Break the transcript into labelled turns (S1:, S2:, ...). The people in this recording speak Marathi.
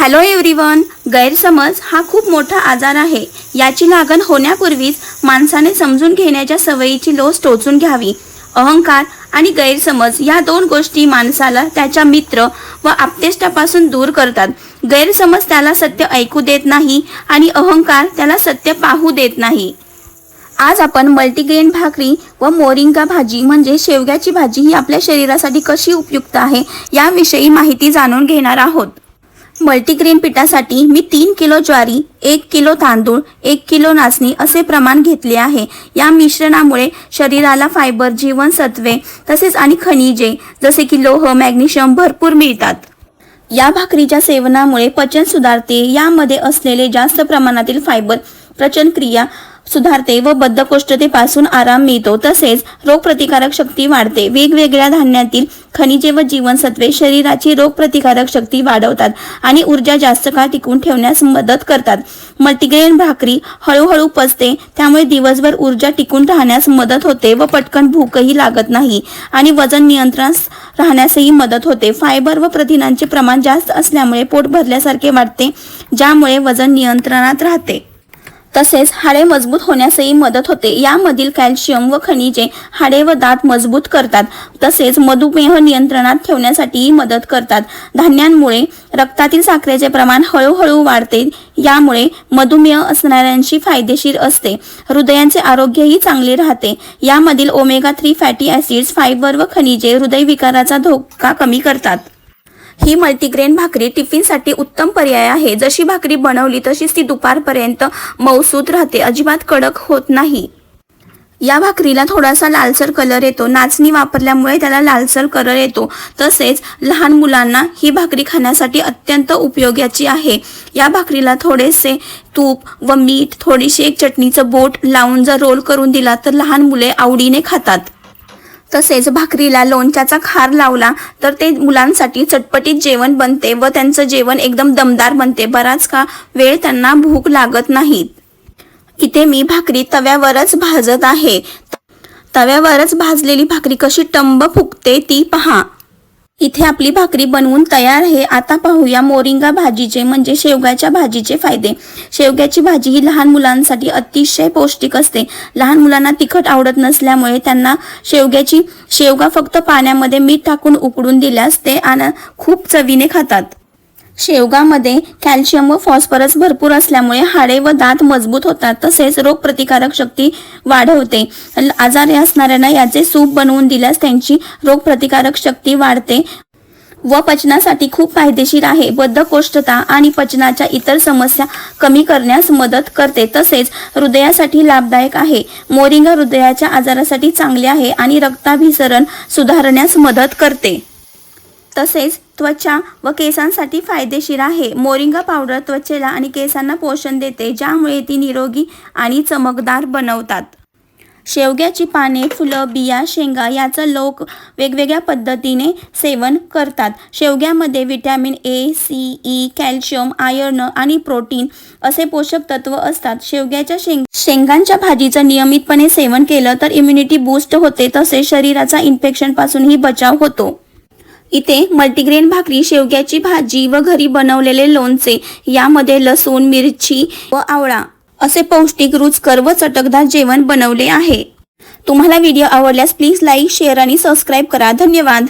S1: हॅलो एव्हरीवन गैरसमज हा खूप मोठा आजार आहे. याची लागण होण्यापूर्वीच माणसाने समजून घेण्याच्या सवयीची लोस टोचून घ्यावी. अहंकार आणि गैरसमज या दोन गोष्टी माणसाला त्याच्या मित्र व आपतेष्टापासून दूर करतात. गैरसमज त्याला सत्य ऐकू देत नाही आणि अहंकार त्याला सत्य पाहू देत नाही. आज आपण मल्टीग्रेन भाकरी व मोरिंगा भाजी म्हणजे शेवग्याची भाजी ही आपल्या शरीरासाठी कशी उपयुक्त आहे याविषयी माहिती जाणून घेणार आहोत. मल्टीग्रेन पिठासाठी मी तीन किलो ज्वारी एक किलो तांदूळ एक किलो नाचणी असे प्रमाण घेतले आहे. या मिश्रणामुळे शरीराला फायबर जीवनसत्वे तसेच आणि खनिजे जसे की लोह मॅग्नेशियम भरपूर मिळतात. या भाकरीच्या सेवनामुळे पचन सुधारते. यामध्ये असलेले जास्त प्रमाणातील फायबर पचनक्रिया सुधारते व बद्धकोष्ठतेपासून आराम मिळतो. तसेच रोगप्रतिकारक शक्ती वाढते. वेगवेगळ्या धान्यातील खनिजे व जीवनसत्वे शरीराची रोगप्रतिकारक शक्ती वाढवतात आणि ऊर्जा जास्त काळ टिकून ठेवण्यास मदत करतात. मल्टीग्रेन भाकरी हळूहळू पचते त्यामुळे दिवसभर ऊर्जा टिकून राहण्यास मदत होते व पटकन भूकही लागत नाही आणि वजन नियंत्रणास राहण्यासही मदत होते. फायबर व प्रथिनांचे प्रमाण जास्त असल्यामुळे पोट भरल्यासारखे वाटते ज्यामुळे वजन नियंत्रणात राहते. तसेच हाडे मजबूत होण्यासही मदत होते. यामधील कॅल्शियम व खनिजे हाडे व दात मजबूत करतात. तसेच मधुमेह नियंत्रणात ठेवण्यासाठीही मदत करतात. धान्यांमुळे रक्तातील साखरेचे प्रमाण हळूहळू वाढते. यामुळे मधुमेह असणाऱ्यांशी फायदेशीर असते. हृदयांचे आरोग्यही चांगले राहते. यामधील omega three fatty acids fibre व खनिजे हृदयविकाराचा धोका कमी करतात. ही मल्टीग्रेन भाकरी टिफिनसाठी उत्तम पर्याय आहे. जशी भाकरी बनवली तशीच ती दुपारपर्यंत मौसूद राहते. अजिबात कडक होत नाही. या भाकरीला थोडासा लालसर कलर येतो. नाचणी वापरल्यामुळे त्याला लालसर कलर येतो. तसेच लहान मुलांना ही भाकरी खाण्यासाठी अत्यंत उपयोगाची आहे. या भाकरीला थोडेसे तूप व मीठ थोडीशी एक चटणीचं बोट लावून जर रोल करून दिला तर लहान मुले आवडीने खातात. तसेच भाकरीला लोणच्याचा खार लावला तर ते मुलांसाठी चटपटीत जेवण बनते व त्यांचं जेवण एकदम दमदार बनते. बराच का वेळ त्यांना भूक लागत नाही इथे मी भाकरी तव्यावरच भाजत आहे. तव्यावरच भाजलेली भाकरी कशी टंब फुगते ती पहा. इथे आपली भाकरी बनवून तयार आहे. आता पाहूया मोरिंगा भाजीचे म्हणजे शेवग्याच्या भाजीचे फायदे. शेवग्याची भाजी ही लहान मुलांसाठी अतिशय पौष्टिक असते. लहान मुलांना तिखट आवडत नसल्यामुळे त्यांना शेवग्याची शेवगा फक्त पाण्यामध्ये मीठ टाकून उकडून दिल्यास ते आन खूप चवीने खातात. शेवगामध्ये कॅल्शियम व फॉस्फरस भरपूर असल्यामुळे हाडे व दात मजबूत होतात तसेच रोगप्रतिकारक शक्ती वाढवते. आजारी असणाऱ्यांना याचे सूप बनवून दिल्यास त्यांची रोगप्रतिकारक शक्ती वाढते. व पचनासाठी खूप फायदेशीर आहे. बद्धकोष्ठता आणि पचनाच्या इतर समस्या कमी करण्यास मदत करते तसेच हृदयासाठी लाभदायक आहे. मोरिंगा हृदयाच्या आजारासाठी चांगले आहे आणि रक्ताभिसरण सुधारण्यास मदत करते. तसेच त्वचा व केसांसाठी फायदेशीर आहे. मोरिंगा पावडर त्वचेला आणि केसांना पोषण देते ज्यामुळे ती निरोगी आणि चमकदार बनवतात. शेवग्याची पाने फुलं बिया शेंगा याचं लोक वेगवेगळ्या पद्धतीने सेवन करतात. शेवग्यामध्ये vitamin A C E calcium iron आणि प्रोटीन असे पोषक तत्व असतात. शेवग्याच्या शेंग शेंगांच्या भाजीचं नियमितपणे सेवन केलं तर इम्युनिटी बूस्ट होते तसेच शरीराचा इन्फेक्शनपासूनही बचाव होतो. इथे मल्टीग्रेन भाकरी शेवग्याची भाजी व घरी बनवलेले लोणचे यामध्ये लसूण मिरची व आवळा असे पौष्टिक रुचकर व चटकदार जेवण बनवले आहे. तुम्हाला व्हिडिओ आवडल्यास प्लीज लाईक शेअर आणि सबस्क्राईब करा. धन्यवाद.